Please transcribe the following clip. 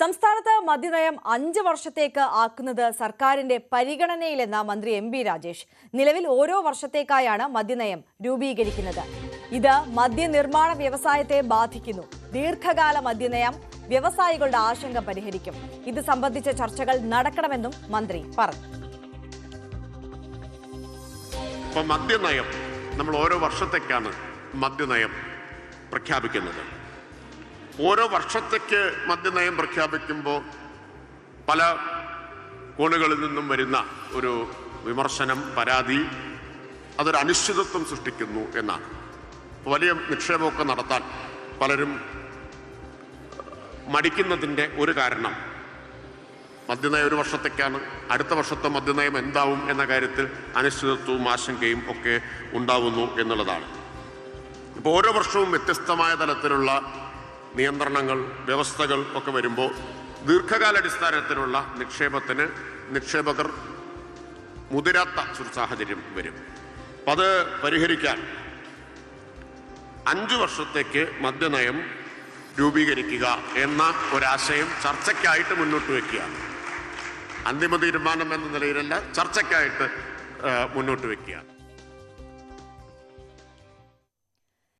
സംസ്ഥാനത്ത് മദ്യനയം അഞ്ച് വർഷത്തേക്ക് ആക്കുന്നത് സർക്കാരിന്റെ പരിഗണനയിലെന്ന മന്ത്രി എം ബി രാജേഷ്. നിലവിൽ ഓരോ വർഷത്തേക്കായാണ് മദ്യനയം രൂപീകരിക്കുന്നത്. ഇത് മദ്യനിർമ്മാണ വ്യവസായത്തെ ബാധിക്കുന്നു. ദീർഘകാല മദ്യനയം വ്യവസായികളുടെ ആശങ്ക പരിഹരിക്കും. ഇത് സംബന്ധിച്ച ചർച്ചകൾ നടക്കണമെന്നും മന്ത്രി പറഞ്ഞു. മദ്യനയം നമ്മൾ ഓരോ വർഷത്തേക്കാണ് മദ്യനയം പ്രഖ്യാപിക്കുന്നത്. ഓരോ വർഷത്തേക്ക് മദ്യനയം പ്രഖ്യാപിക്കുമ്പോൾ പല കോണുകളിൽ നിന്നും വരുന്ന ഒരു വിമർശനം പരാതി അതൊരു അനിശ്ചിതത്വം സൃഷ്ടിക്കുന്നു എന്നാണ്. വലിയ നിക്ഷേപമൊക്കെ നടത്താൻ പലരും മടിക്കുന്നതിന്റെ ഒരു കാരണം മദ്യനയം ഒരു വർഷത്തേക്കാണ്. അടുത്ത വർഷത്തെ മദ്യനയം എന്താവും എന്ന കാര്യത്തിൽ അനിശ്ചിതത്വവും ആശങ്കയും ഒക്കെ ഉണ്ടാവുന്നു എന്നുള്ളതാണ്. ഇപ്പോൾ ഓരോ വർഷവും വ്യത്യസ്തമായ തലത്തിലുള്ള നിയന്ത്രണങ്ങൾ വ്യവസ്ഥകൾ ഒക്കെ വരുമ്പോൾ ദീർഘകാലാടിസ്ഥാനത്തിലുള്ള നിക്ഷേപത്തിന് നിക്ഷേപകർ മുതിരാത്ത ഒരു സാഹചര്യം വരും. അപ്പം അത് പരിഹരിക്കാൻ അഞ്ചു വർഷത്തേക്ക് മദ്യനയം രൂപീകരിക്കുക എന്ന ഒരാശയം ചർച്ചയ്ക്കായിട്ട് മുന്നോട്ട് വയ്ക്കുകയാണ് അന്തിമ തീരുമാനം എന്ന നിലയിലല്ല ചർച്ചയ്ക്കായിട്ട് മുന്നോട്ട് വയ്ക്കുകയാണ്